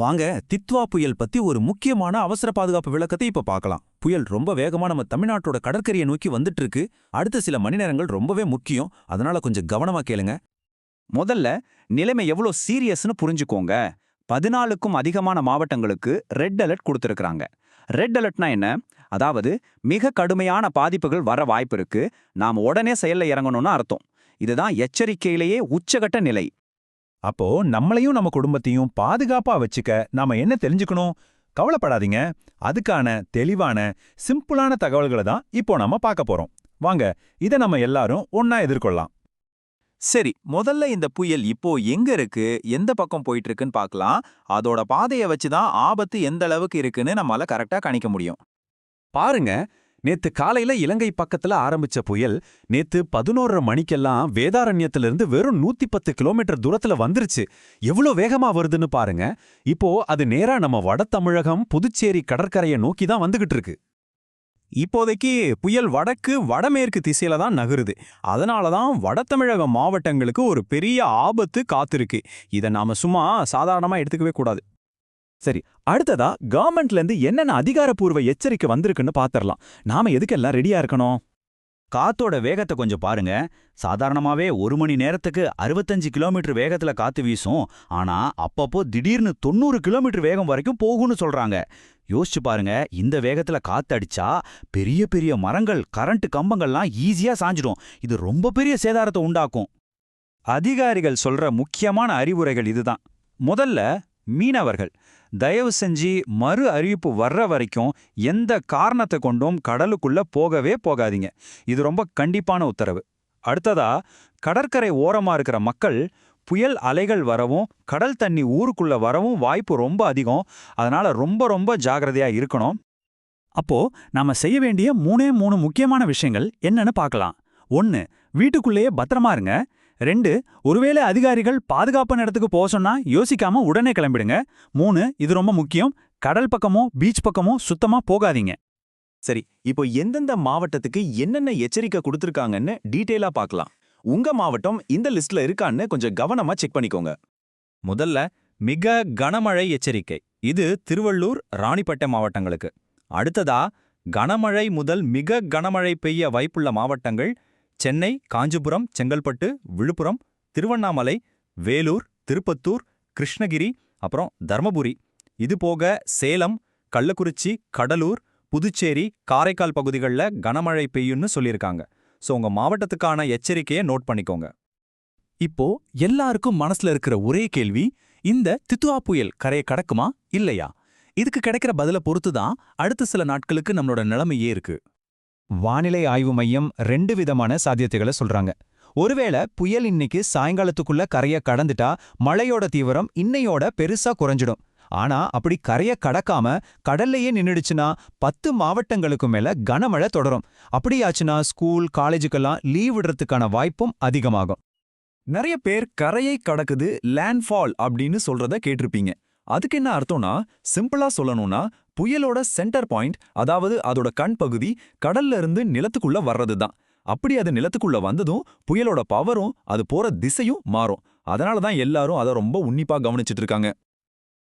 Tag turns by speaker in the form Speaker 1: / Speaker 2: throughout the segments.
Speaker 1: வாங்க தித்வா புயல் பத்தி ஒரு முக்கியமான அவசர பாதுகாப்பு விளக்கத்தை இப்ப பார்க்கலாம். புயல் ரொம்ப வேகமா நம்ம தமிழ்நாட்டோட கடற்கரையை நோக்கி வந்துட்டு இருக்கு அடுத்த சில மணி நேரங்கள் ரொம்பவே முக்கியம். அதனால கொஞ்சம் கவனமா கேளுங்க.
Speaker 2: முதல்ல நிலைமை எவ்வளோ சீரியஸ்னு புரிஞ்சுக்கோங்க. பதினாலுக்கும் அதிகமான மாவட்டங்களுக்கு ரெட் அலர்ட் கொடுத்துருக்குறாங்க. ரெட் அலர்ட்னா என்ன? அதாவது மிக கடுமையான பாதிப்புகள் வர வாய்ப்பு இருக்கு. நாம் உடனே செயல்ல இறங்கணும்னு அர்த்தம். இதுதான் எச்சரிக்கையிலேயே உச்சகட்ட நிலை.
Speaker 3: அப்போ நம்மளையும் நம்ம குடும்பத்தையும் பாதுகாப்பா வச்சுக்க நாம என்ன தெரிஞ்சுக்கணும்? கவலைப்படாதீங்க. அதுக்கான தெளிவான சிம்பிளான தகவல்களை தான் இப்போ நம்ம பார்க்க போறோம். வாங்க இதை நம்ம எல்லாரும் ஒன்னா எதிர்கொள்ளலாம்.
Speaker 1: சரி முதல்ல இந்த புயல் இப்போ எங்க இருக்கு? எந்த பக்கம் போயிட்டு இருக்குன்னு பார்க்கலாம். அதோட பாதையை வச்சு தான் ஆபத்து எந்த அளவுக்கு இருக்குன்னு நம்மளால கரெக்டா கணிக்க முடியும்.
Speaker 3: பாருங்க நேத்து காலையில இலங்கை பக்கத்துல ஆரம்பிச்ச புயல் நேத்து பதினோரு மணிக்கெல்லாம் வேதாரண்யத்திலிருந்து வெறும் நூத்தி பத்து கிலோமீட்டர் தூரத்துல வந்துருச்சு. எவ்வளோ வேகமா வருதுன்னு பாருங்க. இப்போ அது நேரா நம்ம வட தமிழகம் புதுச்சேரி கடற்கரையை நோக்கி தான் வந்துகிட்டு இருக்கு.
Speaker 4: இப்போதைக்கு புயல் வடக்கு வடமேற்கு திசையில தான் நகருது. அதனால தான் வடதமிழக மாவட்டங்களுக்கு ஒரு பெரிய ஆபத்து காத்திருக்கு. இதை நாம சும்மா சாதாரணமா எடுத்துக்கவே கூடாது.
Speaker 3: சரி அடுத்ததா கவர்மெண்ட்ல இருந்து என்னென்ன அதிகாரப்பூர்வ எச்சரிக்கை வந்திருக்குன்னு பாத்திரலாம். நாம எதுக்கெல்லாம் ரெடியா இருக்கணும்?
Speaker 5: காத்தோட வேகத்தை கொஞ்சம் பாருங்க. சாதாரணமாவே ஒரு மணி நேரத்துக்கு அறுபத்தஞ்சு கிலோமீட்டர் வேகத்துல காத்து வீசும். ஆனா அப்பப்போ திடீர்னு தொண்ணூறு கிலோமீட்டர் வேகம் வரைக்கும் போகும்னு சொல்றாங்க. யோசிச்சு பாருங்க இந்த வேகத்துல காத்து அடிச்சா பெரிய பெரிய மரங்கள் கரண்ட் கம்பங்கள்லாம் ஈஸியா சாஞ்சிடும். இது ரொம்ப பெரிய சேதாரத்தை உண்டாக்கும்.
Speaker 2: அதிகாரிகள் சொல்ற முக்கியமான அறிவுரைகள் இதுதான். முதல்ல மீனவர்கள். தயவு செஞ்சு மறு அறிவிப்பு வர்ற வரைக்கும் எந்த காரணத்தை கொண்டும் கடலுக்குள்ள போகவே போகாதீங்க. இது ரொம்ப கண்டிப்பான உத்தரவு. அடுத்ததா கடற்கரை ஓரமா இருக்கிற மக்கள் புயல் அலைகள் வரவும் கடல் தண்ணி ஊருக்குள்ள வரவும் வாய்ப்பு ரொம்ப அதிகம். அதனால ரொம்ப ரொம்ப ஜாகிரதையா இருக்கணும்.
Speaker 4: அப்போ நாம செய்ய வேண்டிய மூணே மூணு முக்கியமான விஷயங்கள் என்னன்னு பார்க்கலாம். ஒன்னு வீட்டுக்குள்ளேயே பத்திரமா இருங்க. ரெண்டு ஒருவேளை அதிகாரிகள் பாதுகாப்பான இடத்துக்கு போக சொன்னா யோசிக்காம உடனே கிளம்பிடுங்க. மூணு இது ரொம்ப முக்கியம். கடல் பக்கமோ பீச் பக்கமோ சுத்தமா போகாதீங்க.
Speaker 1: சரி இப்போ எந்தெந்த மாவட்டத்துக்கு என்னென்ன எச்சரிக்கை கொடுத்துருக்காங்கன்னு டீட்டெயிலா பார்க்கலாம். உங்க மாவட்டம் இந்த லிஸ்ட்ல இருக்கான்னு கொஞ்சம் கவனமா செக் பண்ணிக்கோங்க.
Speaker 4: முதல்ல மிக கனமழை எச்சரிக்கை. இது திருவள்ளூர் ராணிப்பேட்டை மாவட்டங்களுக்கு. அடுத்ததா கனமழை முதல் மிக கனமழை பெய்ய வாய்ப்புள்ள மாவட்டங்கள் சென்னை காஞ்சிபுரம் செங்கல்பட்டு விழுப்புரம் திருவண்ணாமலை வேலூர் திருப்பத்தூர் கிருஷ்ணகிரி அப்புறம் தர்மபுரி. இது போக சேலம் கள்ளக்குறிச்சி கடலூர் புதுச்சேரி காரைக்கால் பகுதிகளில் கனமழை பெய்யும்னு சொல்லியிருக்காங்க. ஸோ உங்க மாவட்டத்துக்கான எச்சரிக்கையை நோட் பண்ணிக்கோங்க.
Speaker 3: இப்போ எல்லாருக்கும் மனசுல இருக்கிற ஒரே கேள்வி இந்த தித்துவா புயல் கரையை கடக்குமா இல்லையா? இதுக்கு கிடைக்கிற பதில பொறுத்து தான் அடுத்த சில நாட்களுக்கு நம்மளோட நிலைமையே இருக்கு.
Speaker 2: வானிலை ஆய்வு மையம் ரெண்டு விதமான சாத்தியத்தைகளை சொல்றாங்க. ஒருவேளை புயல் இன்னைக்கு சாயங்காலத்துக்குள்ள கரையை கடந்துட்டா மழையோட தீவிரம் இன்னையோட பெருசா குறைஞ்சிடும். ஆனா அப்படி கரையை கடக்காம கடல்லையே நின்றுடுச்சுன்னா பத்து மாவட்டங்களுக்கு மேல கனமழை தொடரும். அப்படியாச்சுன்னா ஸ்கூல் காலேஜுக்கெல்லாம் லீவ் விடுறதுக்கான வாய்ப்பும் அதிகமாகும்.
Speaker 1: நிறைய பேர் கரையை கடக்குது லேண்ட்ஃபால் அப்படின்னு சொல்றத கேட்டிருப்பீங்க. அதுக்கு என்ன அர்த்தம்னா சிம்பிளா சொல்லணும்னா புயலோட சென்டர் பாயிண்ட் அதாவது அதோட கண் பகுதி கடல்ல இருந்து நிலத்துக்குள்ள வர்றது தான் அப்படி அது நிலத்துக்குள்ள வந்ததும் புயலோட பவரும் அது போற திசையும் மாறும். அதனால தான் எல்லாரும் அதை ரொம்ப உன்னிப்பா கவனிச்சிட்டு இருக்காங்க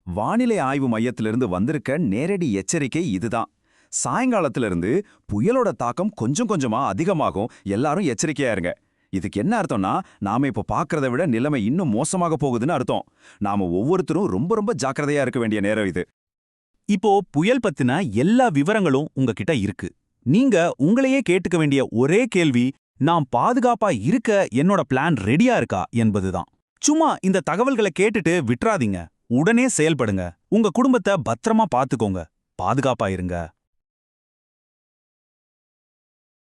Speaker 1: வானிலை ஆய்வு மையத்திலிருந்து வந்திருக்க நேரடி எச்சரிக்கை இதுதான். சாயங்காலத்திலிருந்து புயலோட தாக்கம் கொஞ்சம் கொஞ்சமா அதிகமாகும். எல்லாரும் எச்சரிக்கையா இருங்க. இதுக்கு என்ன அர்த்தம்னா நாம இப்ப பார்க்கறத விட நிலைமை இன்னும் மோசமாக போகுதுன்னு அர்த்தம். நாம ஒவ்வொருத்தரும் ரொம்ப ரொம்ப ஜாக்கிரதையா இருக்க வேண்டிய நேரம் இது.
Speaker 4: இப்போ புயல் பத்தின எல்லா விவரங்களும் உங்ககிட்ட இருக்கு. நீங்க உங்களையே கேட்டுக்க வேண்டிய ஒரே கேள்வி நாம் பாதுகாப்பா இருக்க என்னோட பிளான் ரெடியா இருக்கா? என்பதுதான். சும்மா இந்த தகவல்களை கேட்டுட்டு விட்றாதீங்க உடனே செயல்படுங்க. உங்க குடும்பத்தை பத்திரமா பாத்துக்கோங்க. பாதுகாப்பா இருங்க.